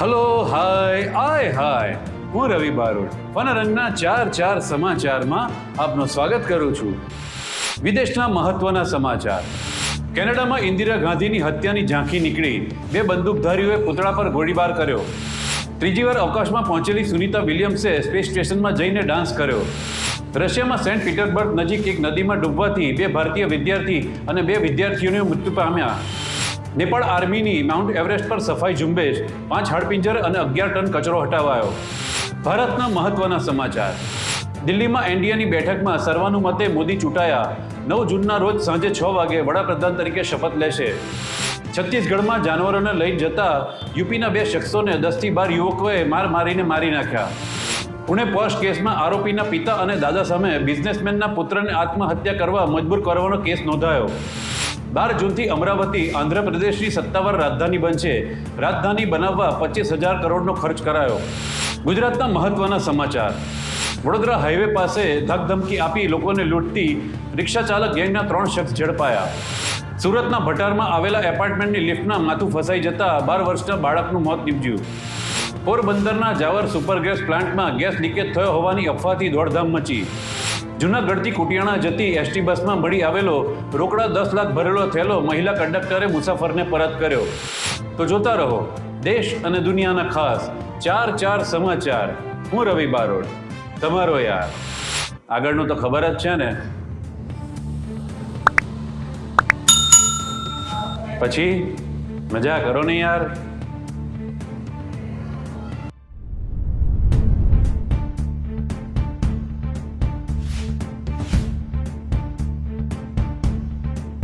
Hello hi આય હાય હું રવિ બારોટ, વનરંગના ચાર ચાર સમાચારમાં આપનું સ્વાગત કરું છું. વિદેશના મહત્વના સમાચાર. કેનેડામાં ઇન્દિરા ગાંધીની હત્યાની ઝાંખી નીકળી. બે બંદૂકધારીઓએ પૂતળા પર ગોળીબાર કર્યો. ત્રીજી વાર અવકાશમાં પહોંચેલી સુનિતા વિલિયમ્સે સ્પેસ સ્ટેશનમાં જઈને ડાન્સ કર્યો. રશિયામાં સેન્ટ પીટર્સબર્ગ નજીક એક નદીમાં ડૂબવાથી બે ભારતીય વિદ્યાર્થી અને બે વિદ્યાર્થીઓને મૃત્યુ પામ્યા. નેપાળ આર્મીની માઉન્ટ એવરેસ્ટ પર સફાઈ ઝુંબેશ પાંચ હાડપિંજર અને અગિયાર ટન કચરો હટાવાયો. ભારતના મહત્વના સમાચાર. દિલ્હીમાં એનડીએની બેઠકમાં સર્વાનુમતે મોદી ચૂંટાયા. નવ જૂનના રોજ સાંજે છ વાગે વડાપ્રધાન તરીકે શપથ લેશે. છત્તીસગઢમાં જાનવરોને લઈ જતા યુપીના બે શખ્સોને દસથી બાર યુવકોએ માર મારીને મારી નાખ્યા. પુણે પોસ્ટ કેસમાં આરોપીના પિતા અને દાદા સામે બિઝનેસમેનના પુત્રને આત્મહત્યા કરવા મજબૂર કરવાનો કેસ નોંધાયો. બાર જૂનથી અમરાવતી આંધ્રપ્રદેશની સત્તાવાર રાજધાની બનશે. રાજધાની બનાવવા પચીસ હજાર કરોડનો ખર્ચ કરાયો. ગુજરાતના મહત્વના સમાચાર. વડોદરા હાઈવે પાસે ધકધમકી આપી લોકોને લૂંટતી રિક્ષા ચાલક ગેંગના ત્રણ શખ્સ ઝડપાયા. સુરતના ભટારમાં આવેલા એપાર્ટમેન્ટની લિફ્ટના માથું ફસાઈ જતા બાર વર્ષના બાળકનું મોત નીપજ્યું. પોરબંદરના જાવર સુપર ગેસ પ્લાન્ટમાં ગેસ લીકેજ થયો હોવાની અફવાથી દોડધામ મચી. જૂનાગઢથી કુટિયાણા જતી એસટી બસમાં મળી આવેલો રોકડા દસ લાખ ભરેલો થયેલો મહિલા કંડક્ટરે મુસાફરને પરત કર્યો. તો જોતા રહો, દેશ અને દુનિયાના ખાસ ચાર ચાર સમાચાર. હું રવિ બારોડ. તમારો યાર. આગળનું તો ખબર જ છે ને. પછી? મજા કરો ને યાર.